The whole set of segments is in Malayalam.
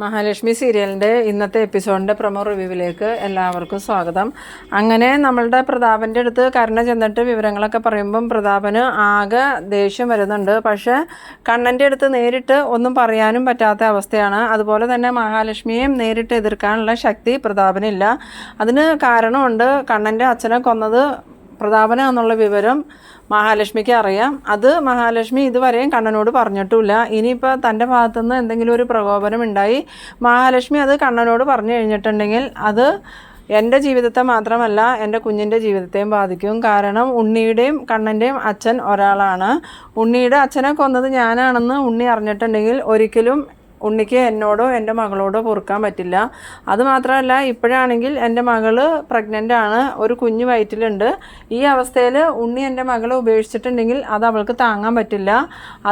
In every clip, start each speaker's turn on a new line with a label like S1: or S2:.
S1: മഹാലക്ഷ്മി സീരിയലിന്റെ ഇന്നത്തെ എപ്പിസോഡിന്റെ പ്രൊമോ റിവ്യൂവിലേക്ക് എല്ലാവർക്കും സ്വാഗതം. അങ്ങനെ നമ്മളുടെ പ്രതാപന്റെ അടുത്ത് കരുണ ചെന്നിട്ട് വിവരങ്ങളൊക്കെ പറയുമ്പം പ്രതാപന് ആകെ ദേഷ്യം വരുന്നുണ്ട്. പക്ഷേ കണ്ണന്റെ അടുത്ത് നേരിട്ട് ഒന്നും പറയാനും പറ്റാത്ത അവസ്ഥയാണ്. അതുപോലെ തന്നെ മഹാലക്ഷ്മിയെയും നേരിട്ട് എതിർക്കാനുള്ള ശക്തി പ്രതാപനില്ല. അതിന് കാരണമുണ്ട് കണ്ണന്റെ അച്ഛനെ കൊന്നത് പ്രതാപനാന്നുള്ള വിവരം മഹാലക്ഷ്മിക്ക് അറിയാം. അത് മഹാലക്ഷ്മി ഇതുവരെയും കണ്ണനോട് പറഞ്ഞിട്ടുമില്ല. ഇനിയിപ്പോൾ തന്റെ ഭാഗത്തുനിന്ന് എന്തെങ്കിലും ഒരു പ്രകോപനം ഉണ്ടായി മഹാലക്ഷ്മി അത് കണ്ണനോട് പറഞ്ഞു കഴിഞ്ഞിട്ടുണ്ടെങ്കിൽ അത് എന്റെ ജീവിതത്തെ മാത്രമല്ല എന്റെ കുഞ്ഞിന്റെ ജീവിതത്തെയും ബാധിക്കും. കാരണം ഉണ്ണിയുടെയും കണ്ണന്റെയും അച്ഛൻ ഒരാളാണ്. ഉണ്ണിയുടെ അച്ഛനെ കൊന്നത് ഞാനാണെന്ന് ഉണ്ണി അറിഞ്ഞിട്ടുണ്ടെങ്കിൽ ഒരിക്കലും ഉണ്ണിക്ക് എന്നോടോ എന്റെ മകളോടോ പൊറുക്കാൻ പറ്റില്ല. അതുമാത്രമല്ല ഇപ്പോഴാണെങ്കിൽ എന്റെ മകൾ പ്രഗ്നന്റ് ആണ്. ഒരു കുഞ്ഞ് വയറ്റിലുണ്ട്. ഈ അവസ്ഥയിൽ ഉണ്ണി എന്റെ മകളെ ഉപേക്ഷിച്ചിട്ടുണ്ടെങ്കിൽ അത് അവൾക്ക് താങ്ങാൻ പറ്റില്ല.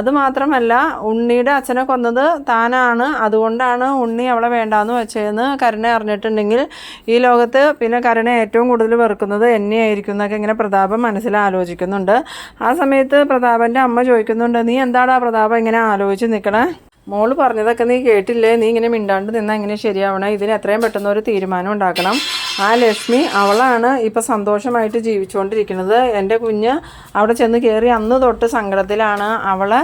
S1: അതുമാത്രമല്ല ഉണ്ണിയുടെ അച്ഛനെ കൊന്നത് താനാണ്. അതുകൊണ്ടാണ് ഉണ്ണി അവളെ വേണ്ടാന്ന് വെച്ചതെന്ന് കരുണ അറിഞ്ഞിട്ടുണ്ടെങ്കിൽ ഈ ലോകത്ത് പിന്നെ കരുണ ഏറ്റവും കൂടുതൽ വെറുക്കുന്നത് എന്നെയായിരിക്കും എന്നൊക്കെ ഇങ്ങനെ പ്രതാപം മനസ്സിൽ ആലോചിക്കുന്നുണ്ട്. ആ സമയത്ത് പ്രതാപന്റെ അമ്മ ചോദിക്കുന്നുണ്ട് നീ എന്താടാ പ്രതാപം ഇങ്ങനെ ആലോചിച്ച് നിൽക്കണേ മോൾ പറഞ്ഞതൊക്കെ നീ കേട്ടില്ലേ? നീ ഇങ്ങനെ മിണ്ടാണ്ട് നിന്നാൽ എങ്ങനെ ശരിയാവണം? ഇതിന് എത്രയും പെട്ടെന്ന് ഒരു തീരുമാനം ഉണ്ടാക്കണം. ആ ലക്ഷ്മി അവളാണ് ഇപ്പം സന്തോഷമായിട്ട് ജീവിച്ചുകൊണ്ടിരിക്കുന്നത്. എന്റെ കുഞ്ഞ് അവിടെ ചെന്ന് കയറി അന്ന് തൊട്ട് സങ്കടത്തിലാണ് അവളെ.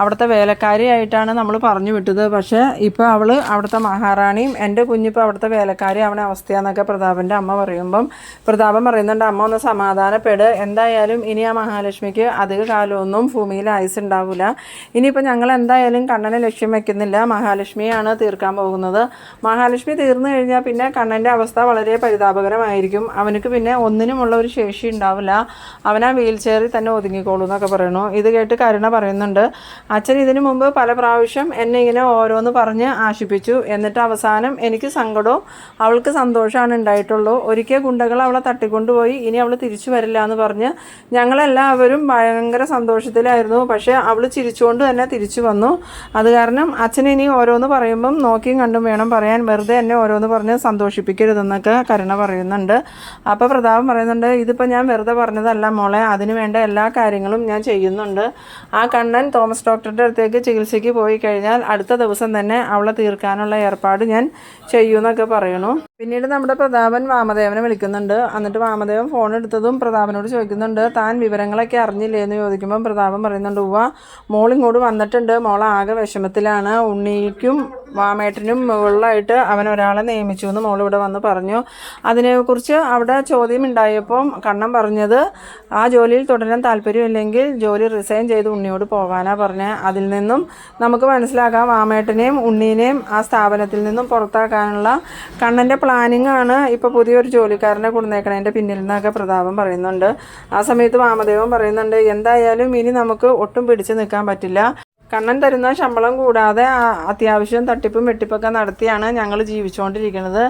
S1: അവിടുത്തെ വേലക്കാരിയായിട്ടാണ് നമ്മൾ പറഞ്ഞു വിട്ടത്. പക്ഷേ ഇപ്പോൾ അവൾ അവിടുത്തെ മഹാറാണിയും എന്റെ കുഞ്ഞിപ്പോൾ അവിടുത്തെ വേലക്കാരി അവനെ അവസ്ഥയാന്നൊക്കെ പ്രതാപന്റെ അമ്മ പറയുമ്പം പ്രതാപൻ പറയുന്നുണ്ട് അമ്മ ഒന്ന് സമാധാനപ്പെട്. എന്തായാലും ഇനി ആ മഹാലക്ഷ്മിക്ക് അധിക കാലമൊന്നും ഭൂമിയിൽ ആയുസ് ഉണ്ടാവില്ല ഇനിയിപ്പോൾ ഞങ്ങൾ എന്തായാലും കണ്ണനെ ലക്ഷ്യം വയ്ക്കുന്നില്ല മഹാലക്ഷ്മിയാണ് തീർക്കാൻ പോകുന്നത്. മഹാലക്ഷ്മി തീർന്നു കഴിഞ്ഞാൽ പിന്നെ കണ്ണന്റെ അവസ്ഥ വളരെ പരിതാപകരമായിരിക്കും. അവനക്ക് പിന്നെ ഒന്നിനുമുള്ള ഒരു ശേഷി ഉണ്ടാവില്ല. അവൻ ആ വീൽ ചെയറിൽ തന്നെ ഒതുങ്ങിക്കോളൂ എന്നൊക്കെ പറയണു ഇത് കേട്ട് കരുണ പറയുന്നുണ്ട്. അച്ഛൻ ഇതിനു മുമ്പ് പല പ്രാവശ്യം എന്നെ ഇങ്ങനെ ഓരോന്ന് പറഞ്ഞ് ആശിപ്പിച്ചു. എന്നിട്ട് അവസാനം എനിക്ക് സങ്കടവും അവൾക്ക് സന്തോഷമാണ് ഉണ്ടായിട്ടുള്ളൂ. ഒരിക്കൽ ഗുണ്ടകൾ അവളെ തട്ടിക്കൊണ്ടുപോയി. ഇനി അവൾ തിരിച്ചു വരില്ല എന്ന് പറഞ്ഞ് ഞങ്ങളെല്ലാവരും ഭയങ്കര സന്തോഷത്തിലായിരുന്നു. പക്ഷേ അവൾ ചിരിച്ചുകൊണ്ട് തന്നെ തിരിച്ചു വന്നു. അത് കാരണം അച്ഛൻ ഇനി ഓരോന്ന് പറയുമ്പം നോക്കിയും കണ്ടും വേണം പറയാൻ. വെറുതെ എന്നെ ഓരോന്ന് പറഞ്ഞ് സന്തോഷിപ്പിക്കരുതെന്നൊക്കെ കരുണ പറയുന്നുണ്ട്. അപ്പോൾ പ്രതാപം പറയുന്നുണ്ട് ഇതിപ്പോൾ ഞാൻ വെറുതെ പറഞ്ഞതല്ല മോളെ അതിന് വേണ്ട എല്ലാ കാര്യങ്ങളും ഞാൻ ചെയ്യുന്നുണ്ട്. ആ കണ്ണൻ തോമസ് ഡോക്ടറുടെ അടുത്തേക്ക് ചികിത്സയ്ക്ക് പോയി കഴിഞ്ഞാൽ അടുത്ത ദിവസം തന്നെ അവളെ തീർക്കാനുള്ള ഏർപ്പാട് ഞാൻ ചെയ്യുമെന്നൊക്കെ പറയണു പിന്നീട് നമ്മുടെ പ്രതാപൻ വാമദേവനെ വിളിക്കുന്നുണ്ട്. എന്നിട്ട് വാമദേവൻ ഫോൺ എടുത്തതും പ്രതാപനോട് ചോദിക്കുന്നുണ്ട് താൻ വിവരങ്ങളൊക്കെ അറിഞ്ഞില്ലേ എന്ന് ചോദിക്കുമ്പോൾ പ്രതാപൻ പറയുന്നുണ്ട് ഉവ്വ മോൾ ഇങ്ങോട്ട് വന്നിട്ടുണ്ട്. മോൾ ആകെ വിഷമത്തിലാണ്. ഉണ്ണിക്കും വാമേട്ടനും മുകളിലായിട്ട് അവൻ ഒരാളെ നിയമിച്ചു എന്ന് മോളിവിടെ വന്ന് പറഞ്ഞു. അതിനെക്കുറിച്ച് അവിടെ ചോദ്യം ഉണ്ടായപ്പം കണ്ണൻ പറഞ്ഞത് ആ ജോലിയിൽ തുടരാൻ താല്പര്യമില്ലെങ്കിൽ ജോലി റിസൈൻ ചെയ്ത് ഉണ്ണിയോട് പോകാനാ പറഞ്ഞത് അതിൽ നിന്നും നമുക്ക് മനസ്സിലാക്കാം ആമേട്ടനെയും ഉണ്ണീനെയും ആ സ്ഥാപനത്തിൽ നിന്നും പുറത്താക്കാനുള്ള കണ്ണന്റെ പ്ലാനിങ് ആണ് ഇപ്പോൾ പുതിയൊരു ജോലിക്കാരനെ കൊടുന്നേക്കണതിന്റെ പിന്നിൽ നിന്നൊക്കെ പ്രതാപം പറയുന്നുണ്ട്. ആ സമയത്ത് വാമദേവൻ പറയുന്നുണ്ട് എന്തായാലും ഇനി നമുക്ക് ഒട്ടും പിടിച്ചു നിൽക്കാൻ പറ്റില്ല. കണ്ണൻ തരുന്ന ശമ്പളം കൂടാതെ അത്യാവശ്യം തട്ടിപ്പും വെട്ടിപ്പൊക്കെ നടത്തിയാണ് ഞങ്ങൾ ജീവിച്ചുകൊണ്ടിരിക്കുന്നത്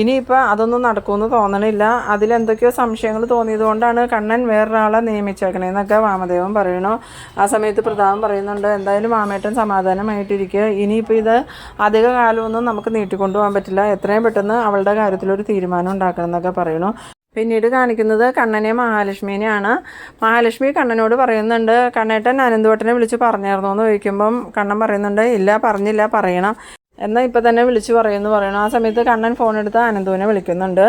S1: ഇനിയിപ്പോൾ അതൊന്നും നടക്കുമെന്ന് തോന്നണില്ല. അതിലെന്തൊക്കെയോ സംശയങ്ങൾ തോന്നിയത് കൊണ്ടാണ് കണ്ണൻ വേറൊരാളെ നിയമിച്ചേക്കണേന്നൊക്കെ വാമദേവൻ പറയണു. ആ സമയത്ത് പ്രതാപം പറയുന്നുണ്ട് എന്തായാലും മാമേട്ടൻ സമാധാനമായിട്ടിരിക്കുക ഇനിയിപ്പോൾ ഇത് അധിക കാലമൊന്നും നമുക്ക് നീട്ടിക്കൊണ്ടുപോകാൻ പറ്റില്ല. എത്രയും പെട്ടെന്ന് അവളുടെ കാര്യത്തിലൊരു തീരുമാനം ഉണ്ടാക്കണം എന്നൊക്കെ പറയണു. പിന്നീട് കാണിക്കുന്നത് കണ്ണനെ മഹാലക്ഷ്മിനെയാണ്. മഹാലക്ഷ്മി കണ്ണനോട് പറയുന്നുണ്ട് കണ്ണേട്ടൻ അനന്തുവട്ടനെ വിളിച്ച് പറഞ്ഞായിരുന്നോ? എന്ന് ചോദിക്കുമ്പം കണ്ണൻ പറയുന്നുണ്ട് ഇല്ല പറഞ്ഞില്ല പറയണം. എന്നാൽ ഇപ്പം തന്നെ വിളിച്ചു പറയുമെന്ന് പറയണം ആ സമയത്ത് കണ്ണൻ ഫോൺ എടുത്ത് അനന്തുവിനെ വിളിക്കുന്നുണ്ട്.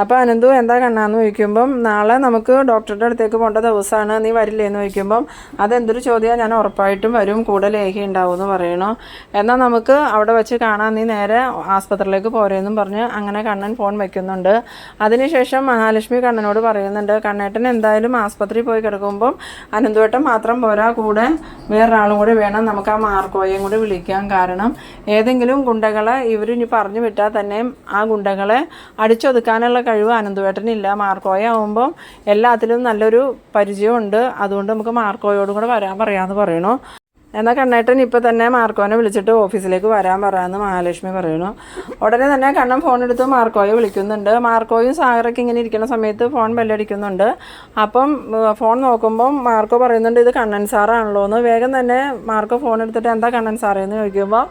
S1: അപ്പോൾ അനന്തു എന്താ കണ്ണാന്ന് ചോദിക്കുമ്പം നാളെ നമുക്ക് ഡോക്ടറുടെ അടുത്തേക്ക് പോകേണ്ട ദിവസമാണ് നീ വരില്ലേ എന്ന് ചോദിക്കുമ്പം അതെന്തൊരു ചോദ്യമാണ് ഞാൻ ഉറപ്പായിട്ടും വരും കൂടെ ലേഖി ഉണ്ടാവും എന്ന് പറയണോ. എന്നാൽ നമുക്ക് അവിടെ വെച്ച് കാണാൻ നീ നേരെ ആസ്പത്രിയിലേക്ക് പോരെന്നും പറഞ്ഞ് അങ്ങനെ കണ്ണൻ ഫോൺ വയ്ക്കുന്നുണ്ട് അതിനുശേഷം മഹാലക്ഷ്മി കണ്ണനോട് പറയുന്നുണ്ട് കണ്ണേട്ടൻ എന്തായാലും ആസ്പത്രിയിൽ പോയി കിടക്കുമ്പം അനന്തുവേട്ടൻ മാത്രം പോരാ കൂടെ വേറൊരാളും കൂടി വേണം നമുക്ക് ആ മാർക്കോയെയും കൂടി വിളിക്കാൻ കാരണം. ഏതെങ്കിലും ഗുണ്ടകളെ ഇവർ ഇനി പറഞ്ഞു വിട്ടാൽ തന്നെയും ആ ഗുണ്ടകളെ അടിച്ചൊതുക്കാനുള്ള കഴിവ് അനന്തുവേട്ടനില്ല. മാർക്കോയ ആവുമ്പം എല്ലാത്തിലും നല്ലൊരു പരിചയമുണ്ട്. അതുകൊണ്ട് നമുക്ക് മാർക്കോയോടും കൂടെ വരാൻ പറയാമെന്ന് പറയണു. എന്നാൽ കണ്ണേട്ടൻ ഇപ്പം തന്നെ മാർക്കോനെ വിളിച്ചിട്ട് ഓഫീസിലേക്ക് വരാൻ പറയാമെന്ന് മഹാലക്ഷ്മി പറയുന്നു. ഉടനെ തന്നെ കണ്ണൻ ഫോൺ എടുത്ത് മാർക്കോയെ വിളിക്കുന്നുണ്ട്. മാർക്കോയും സാഗറൊക്കെ ഇങ്ങനെ ഇരിക്കുന്ന സമയത്ത് ഫോൺ ബെല്ലടിക്കുന്നുണ്ട് അപ്പം ഫോൺ നോക്കുമ്പം മാർക്കോ പറയുന്നുണ്ട് ഇത് കണ്ണൻ സാറാണല്ലോ എന്ന്. വേഗം തന്നെ മാർക്കോ ഫോൺ എടുത്തിട്ട് എന്താ കണ്ണൻ സാറേ എന്ന് ചോദിക്കുമ്പോൾ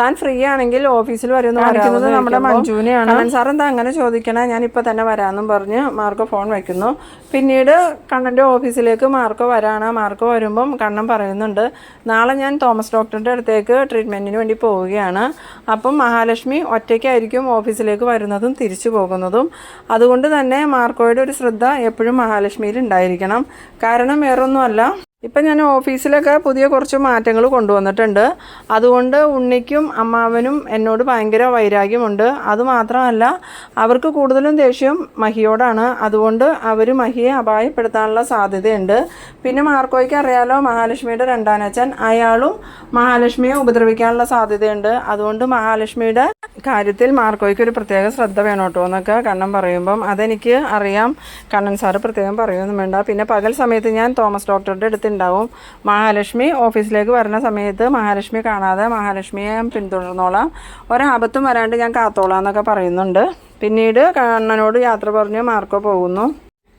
S1: താൻ ഫ്രീ ആണെങ്കിൽ ഓഫീസിൽ വരുമെന്ന് പറയുന്നത് നമ്മുടെ മഞ്ജുവിനെയാണ്. കണ്ണൻ സാർ എന്താ അങ്ങനെ ചോദിക്കണേ? ഞാൻ ഇപ്പം തന്നെ വരാമെന്നും പറഞ്ഞ് മാർക്കോ ഫോൺ വയ്ക്കുന്നു പിന്നീട് കണ്ണന്റെ ഓഫീസിലേക്ക് മാർക്കോ വരാണ്. മാർക്കോ വരുമ്പം കണ്ണൻ പറയുന്നുണ്ട് നാളെ നാളെ ഞാൻ തോമസ് ഡോക്ടറുടെ അടുത്തേക്ക് ട്രീറ്റ്മെന്റിന് വേണ്ടി പോവുകയാണ്. അപ്പം മഹാലക്ഷ്മി ഒറ്റയ്ക്കായിരിക്കും ഓഫീസിലേക്ക് വരുന്നതും തിരിച്ചു പോകുന്നതും. അതുകൊണ്ട് തന്നെ മാർക്കോയുടെ ഒരു ശ്രദ്ധ എപ്പോഴും മഹാലക്ഷ്മിയിൽ ഉണ്ടായിരിക്കണം. കാരണം വേറൊന്നുമല്ല ഇപ്പം ഞാൻ ഓഫീസിലൊക്കെ പുതിയ കുറച്ച് മാറ്റങ്ങൾ കൊണ്ടുവന്നിട്ടുണ്ട്. അതുകൊണ്ട് ഉണ്ണിക്കും അമ്മാവനും എന്നോട് ഭയങ്കര വൈരാഗ്യമുണ്ട്. അതുമാത്രമല്ല അവർക്ക് കൂടുതലും ദേഷ്യം മഹിയോടാണ്. അതുകൊണ്ട് അവർ മഹിയെ അപായപ്പെടുത്താനുള്ള സാധ്യതയുണ്ട്. പിന്നെ മാർക്കോയ്ക്ക് അറിയാലോ മഹാലക്ഷ്മിയുടെ രണ്ടാനച്ഛൻ. അയാളും മഹാലക്ഷ്മിയെ ഉപദ്രവിക്കാനുള്ള സാധ്യതയുണ്ട്. അതുകൊണ്ട് മഹാലക്ഷ്മിയുടെ കാര്യത്തിൽ മാർക്കോയ്ക്ക് ഒരു പ്രത്യേക ശ്രദ്ധ വേണം കേട്ടോ എന്നൊക്കെ കണ്ണൻ പറയുമ്പം അതെനിക്ക് അറിയാം. കണ്ണൻ സാറ് പ്രത്യേകം പറയുമൊന്നും വേണ്ട. പിന്നെ പകൽ സമയത്ത് ഞാൻ തോമസ് ഡോക്ടറുടെ അടുത്തുണ്ടാവും. മഹാലക്ഷ്മി ഓഫീസിലേക്ക് വരുന്ന സമയത്ത് മഹാലക്ഷ്മി കാണാതെ മഹാലക്ഷ്മിയെ പിന്തുടർന്നോളാം. ഒരാപത്തും വരാണ്ട് ഞാൻ കാത്തോളാം എന്നൊക്കെ പറയുന്നുണ്ട്. പിന്നീട് കണ്ണനോട് യാത്ര പറഞ്ഞ് മാർക്കോ പോകുന്നു.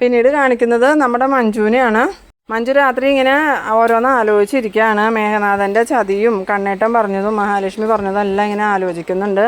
S1: പിന്നീട് കാണിക്കുന്നത് നമ്മുടെ മഞ്ജുവിനെയാണ്. മഞ്ജു രാത്രി ഇങ്ങനെ ഓരോന്ന് ആലോചിച്ചിരിക്കുകയാണ്. മേഘനാഥന്റെ ചതിയും കണ്ണേട്ടൻ പറഞ്ഞതും മഹാലക്ഷ്മി പറഞ്ഞതും എല്ലാം ഇങ്ങനെ ആലോചിക്കുന്നുണ്ട്.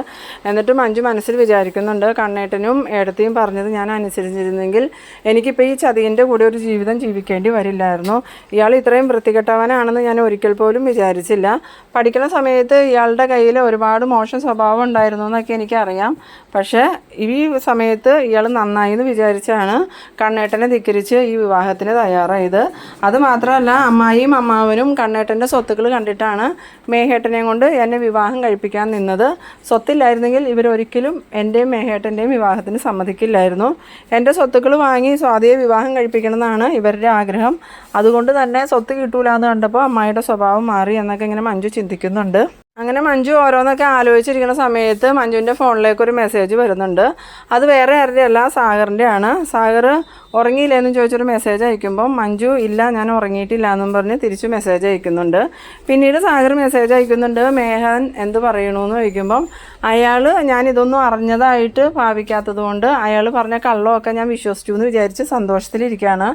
S1: എന്നിട്ട് മഞ്ജു മനസ്സിൽ വിചാരിക്കുന്നുണ്ട് കണ്ണേട്ടനും ഏടത്തെയും പറഞ്ഞത് ഞാൻ അനുസരിച്ചിരുന്നെങ്കിൽ എനിക്കിപ്പോൾ ഈ ചതിന്റെ കൂടെ ഒരു ജീവിതം ജീവിക്കേണ്ടി വരില്ലായിരുന്നു. ഇയാൾ ഇത്രയും വൃത്തികെട്ടവനാണെന്ന് ഞാൻ ഒരിക്കൽ പോലും വിചാരിച്ചില്ല. പഠിക്കുന്ന സമയത്ത് ഇയാളുടെ കയ്യിൽ ഒരുപാട് മോശം സ്വഭാവം ഉണ്ടായിരുന്നു എന്നൊക്കെ എനിക്കറിയാം. പക്ഷേ ഈ സമയത്ത് ഇയാൾ നന്നായി എന്ന് വിചാരിച്ചാണ് കണ്ണേട്ടനെ ധിക്കരിച്ച് ഈ വിവാഹത്തിന് തയ്യാറായത്. അത് മാത്രമല്ല അമ്മായിയും അമ്മാവനും കണ്ണേട്ടന്റെ സ്വത്തുക്കൾ കണ്ടിട്ടാണ് മേഹേട്ടനെയും കൊണ്ട് എന്നെ വിവാഹം കഴിപ്പിക്കാൻ നിന്നത്. സ്വത്തില്ലായിരുന്നെങ്കിൽ ഇവരൊരിക്കലും എന്റെയും മേഹേട്ടന്റെയും വിവാഹത്തിന് സമ്മതിക്കില്ലായിരുന്നു. എന്റെ സ്വത്തുക്കൾ വാങ്ങി സ്വാതിയെ വിവാഹം കഴിപ്പിക്കണമെന്നാണ് ഇവരുടെ ആഗ്രഹം. അതുകൊണ്ട് തന്നെ സ്വത്ത് കിട്ടൂല എന്ന് കണ്ടപ്പോൾ അമ്മായിയുടെ സ്വഭാവം മാറി എന്നൊക്കെ ഇങ്ങനെ മഞ്ജു ചിന്തിക്കുന്നുണ്ട്. അങ്ങനെ മഞ്ജു ഓരോന്നൊക്കെ ആലോചിച്ചിരിക്കുന്ന സമയത്ത് മഞ്ജുവിന്റെ ഫോണിലേക്ക് ഒരു മെസ്സേജ് വരുന്നുണ്ട്. അത് വേറെ ആരുടെ അല്ല സാഗറിന്റെ ആണ് സാഗർ ഉറങ്ങിയില്ലെന്ന് ചോദിച്ചൊരു മെസ്സേജ് അയക്കുമ്പോൾ മഞ്ജു ഇല്ല ഞാൻ ഉറങ്ങിയിട്ടില്ല എന്നും പറഞ്ഞ് തിരിച്ച് മെസ്സേജ് അയക്കുന്നുണ്ട്. പിന്നീട് സാഗർ മെസ്സേജ് അയക്കുന്നുണ്ട് മേഹൻ എന്ത് പറയണു എന്ന് ചോദിക്കുമ്പം അയാൾ ഞാൻ ഇതൊന്നും അറിഞ്ഞതായിട്ട് ഭാവിക്കാത്തത് കൊണ്ട് അയാൾ പറഞ്ഞ കള്ളമൊക്കെ ഞാൻ വിശ്വസിച്ചു എന്ന് വിചാരിച്ച് സന്തോഷത്തിലിരിക്കുകയാണ്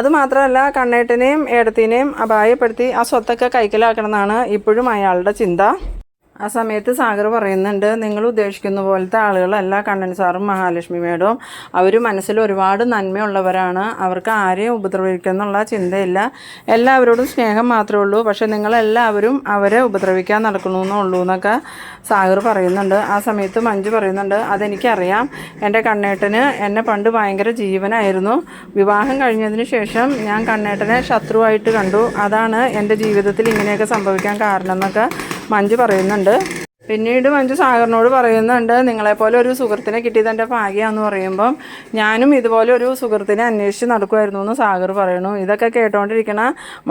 S1: അതുമാത്രമല്ല കണ്ണേട്ടനെയും ഏടത്തിനെയും അപായപ്പെടുത്തി ആ സ്വത്തൊക്കെ കൈക്കലാക്കണമെന്നാണ് ഇപ്പോഴും അയാളുടെ ചിന്ത. ആ സമയത്ത് സാഗർ പറയുന്നുണ്ട് നിങ്ങൾ ഉദ്ദേശിക്കുന്ന പോലത്തെ ആളുകളല്ല കണ്ണൻ സാറും മഹാലക്ഷ്മി മേഡവും. അവർ മനസ്സിൽ ഒരുപാട് നന്മയുള്ളവരാണ്. അവർക്ക് ആരെയും ഉപദ്രവിക്കുന്നുള്ള ചിന്തയില്ല. എല്ലാവരോടും സ്നേഹം മാത്രമേ ഉള്ളൂ. പക്ഷേ നിങ്ങളെല്ലാവരും അവരെ ഉപദ്രവിക്കാൻ നടക്കണമെന്നുള്ളൂ എന്നൊക്കെ സാഗർ പറയുന്നുണ്ട്. ആ സമയത്ത് മഞ്ജു പറയുന്നുണ്ട് അതെനിക്കറിയാം. എന്റെ കണ്ണേട്ടന് എന്നെ പണ്ട് ഭയങ്കര ജീവനായിരുന്നു. വിവാഹം കഴിഞ്ഞതിന് ശേഷം ഞാൻ കണ്ണേട്ടനെ ശത്രുവായിട്ട് കണ്ടു. അതാണ് എന്റെ ജീവിതത്തിൽ ഇങ്ങനെയൊക്കെ സംഭവിക്കാൻ കാരണം എന്നൊക്കെ മഞ്ജു പറയുന്നുണ്ട്. പിന്നീട് മഞ്ജു സാഗറിനോട് പറയുന്നുണ്ട് നിങ്ങളെപ്പോലെ ഒരു സുഹൃത്തിനെ കിട്ടിയത് എന്റെ ഭാഗ്യമാണെന്ന് പറയുമ്പം ഞാനും ഇതുപോലെ ഒരു സുഹൃത്തിനെ അന്വേഷിച്ച് നടക്കുമായിരുന്നു എന്ന് സാഗർ പറയുന്നു. ഇതൊക്കെ കേട്ടോണ്ടിരിക്കണ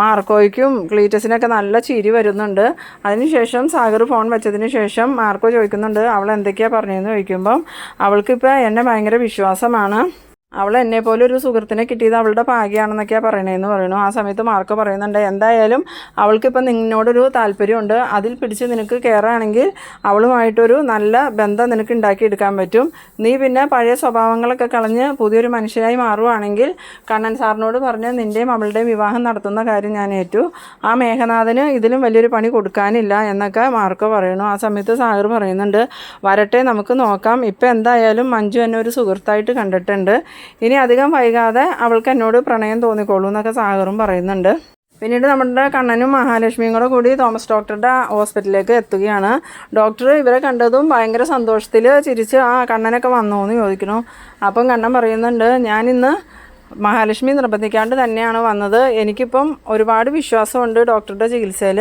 S1: മാർക്കോയ്ക്കും ക്ലീറ്റസിനൊക്കെ നല്ല ചിരി വരുന്നുണ്ട്. അതിനുശേഷം സാഗർ ഫോൺ വെച്ചതിന് ശേഷം മാർക്കോ ചോദിക്കുന്നുണ്ട് അവൾ എന്തൊക്കെയാണ് പറഞ്ഞതെന്ന് ചോദിക്കുമ്പം അവൾക്കിപ്പോൾ എന്നെ ഭയങ്കര വിശ്വാസമാണ്. അവൾ എന്നെ പോലെ ഒരു സുഹൃത്തിനെ കിട്ടിയത് അവളുടെ ഭാഗ്യമാണെന്നൊക്കെയാണ് പറയണേന്ന് പറയുന്നു. ആ സമയത്ത് മാർക്ക് പറയുന്നുണ്ട് എന്തായാലും അവൾക്കിപ്പം നിന്നോടൊരു താല്പര്യമുണ്ട്. അതിൽ പിടിച്ച് നിനക്ക് കയറുകയാണെങ്കിൽ അവളുമായിട്ടൊരു നല്ല ബന്ധം നിനക്ക് ഉണ്ടാക്കിയെടുക്കാൻ പറ്റും. നീ പിന്നെ പഴയ സ്വഭാവങ്ങളൊക്കെ കളഞ്ഞ് പുതിയൊരു മനുഷ്യനായി മാറുവാണെങ്കിൽ കണ്ണൻ സാറിനോട് പറഞ്ഞ് നിന്റെയും അവളുടെയും വിവാഹം നടത്തുന്ന കാര്യം ഞാൻ ഏറ്റു. ആ മേഘനാഥന് ഇതിലും വലിയൊരു പണി കൊടുക്കാനില്ല എന്നൊക്കെ മാർക്ക് പറയുന്നു. ആ സമയത്ത് സാഗർ പറയുന്നുണ്ട് വരട്ടെ നമുക്ക് നോക്കാം. ഇപ്പം എന്തായാലും മഞ്ജു എന്നെ ഒരു സുഹൃത്തായിട്ട് കണ്ടിട്ടുണ്ട്. ഇനി അധികം വൈകാതെ അവൾക്ക് എന്നോട് പ്രണയം തോന്നിക്കോളൂ എന്നൊക്കെ സാഗറും പറയുന്നുണ്ട്. പിന്നീട് നമ്മുടെ കണ്ണനും മഹാലക്ഷ്മിയും കൂടെ കൂടി തോമസ് ഡോക്ടറുടെ ഹോസ്പിറ്റലിലേക്ക് എത്തുകയാണ്. ഡോക്ടർ ഇവരെ കണ്ടതും ഭയങ്കര സന്തോഷത്തിൽ ചിരിച്ച് ആ കണ്ണനൊക്കെ വന്നോ എന്ന് ചോദിക്കുന്നു. അപ്പം കണ്ണൻ പറയുന്നുണ്ട് ഞാനിന്ന് മഹാലക്ഷ്മി നിർബന്ധിക്കാണ്ട് തന്നെയാണ് വന്നത്. എനിക്കിപ്പം ഒരുപാട് വിശ്വാസമുണ്ട് ഡോക്ടറുടെ ചികിത്സയിൽ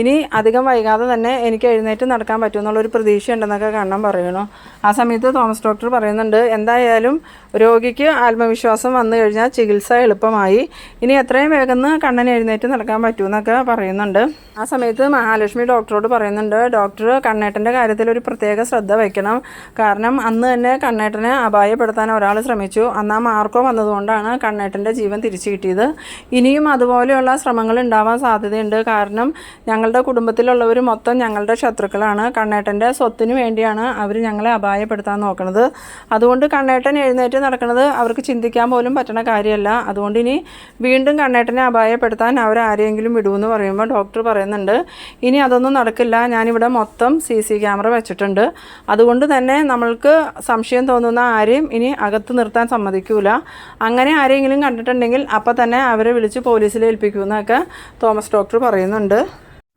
S1: ഇനി അധികം വൈകാതെ തന്നെ എനിക്ക് എഴുന്നേറ്റ് നടക്കാൻ പറ്റുമെന്നുള്ളൊരു പ്രതീക്ഷ ഉണ്ടെന്നൊക്കെ കണ്ണൻ പറയണു ആ സമയത്ത് തോമസ് ഡോക്ടർ പറയുന്നുണ്ട് എന്തായാലും രോഗിക്ക് ആത്മവിശ്വാസം വന്നു കഴിഞ്ഞാൽ ചികിത്സ എളുപ്പമായി. ഇനി എത്രയും വേഗം കണ്ണൻ എഴുന്നേറ്റ് നടക്കാൻ പറ്റുമെന്നൊക്കെ പറയുന്നുണ്ട്. ആ സമയത്ത് മഹാലക്ഷ്മി ഡോക്ടറോട് പറയുന്നുണ്ട് ഡോക്ടർ കണ്ണേട്ടന്റെ കാര്യത്തിൽ ഒരു പ്രത്യേക ശ്രദ്ധ വയ്ക്കണം. കാരണം അന്ന് തന്നെ കണ്ണേട്ടനെ അപായപ്പെടുത്താൻ ഒരാൾ ശ്രമിച്ചു. അന്ന് ആ മാർക്കോ വന്നതുകൊണ്ടാണ് കണ്ണേട്ടന്റെ ജീവൻ തിരിച്ചു കിട്ടിയത്. ഇനിയും അതുപോലെയുള്ള ശ്രമങ്ങൾ ഉണ്ടാവാൻ സാധ്യതയുണ്ട്. കാരണം ഞങ്ങളുടെ കുടുംബത്തിലുള്ളവർ മൊത്തം ഞങ്ങളുടെ ശത്രുക്കളാണ്. കണ്ണേട്ടന്റെ സ്വത്തിന് വേണ്ടിയാണ് അവർ ഞങ്ങളെ അപായപ്പെടുത്താൻ നോക്കുന്നത് അതുകൊണ്ട് കണ്ണേട്ടൻ എഴുന്നേറ്റ് നടക്കുന്നത് അവർക്ക് ചിന്തിക്കാൻ പോലും പറ്റണ കാര്യമല്ല. അതുകൊണ്ട് ഇനി വീണ്ടും കണ്ണേട്ടനെ അപായപ്പെടുത്താൻ അവർ ആരെങ്കിലും വിടുമെന്ന് പറയുമ്പോൾ ഡോക്ടർ പറയുന്നുണ്ട് ഇനി അതൊന്നും നടക്കില്ല. ഞാനിവിടെ മൊത്തം സി സി ക്യാമറ വെച്ചിട്ടുണ്ട്. അതുകൊണ്ട് തന്നെ നമ്മൾക്ക് സംശയം തോന്നുന്ന ആരെയും ഇനി അകത്ത് നിർത്താൻ സമ്മതിക്കൂല. അങ്ങനെ ആരെങ്കിലും കണ്ടിട്ടുണ്ടെങ്കിൽ അപ്പം തന്നെ അവരെ വിളിച്ച് പോലീസിൽ ഏൽപ്പിക്കുമെന്നൊക്കെ തോമസ് ഡോക്ടർ പറയുന്നുണ്ട്.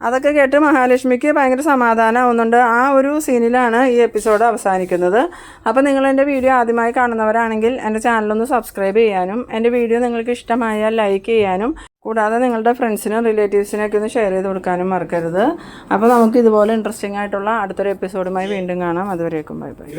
S1: അതൊക്കെ കേട്ട് മഹാലക്ഷ്മിക്ക് ഭയങ്കര സമാധാനമാവുന്നുണ്ട് ആ ഒരു സീനിലാണ് ഈ എപ്പിസോഡ് അവസാനിക്കുന്നത്. അപ്പോൾ നിങ്ങൾ എന്റെ വീഡിയോ ആദ്യമായി കാണുന്നവരാണെങ്കിൽ എന്റെ ചാനലൊന്ന് സബ്സ്ക്രൈബ് ചെയ്യാനും എന്റെ വീഡിയോ നിങ്ങൾക്ക് ഇഷ്ടമായാൽ ലൈക്ക് ചെയ്യാനും കൂടാതെ നിങ്ങളുടെ ഫ്രണ്ട്സിനും റിലേറ്റീവ്സിനൊക്കെ ഒന്ന് ഷെയർ ചെയ്ത് കൊടുക്കാനും മറക്കരുത്. അപ്പോൾ നമുക്ക് ഇതുപോലെ ഇൻട്രസ്റ്റിംഗ് ആയിട്ടുള്ള അടുത്തൊരു എപ്പിസോഡുമായി വീണ്ടും കാണാം. അതുവരേക്കും ബൈ ബൈ.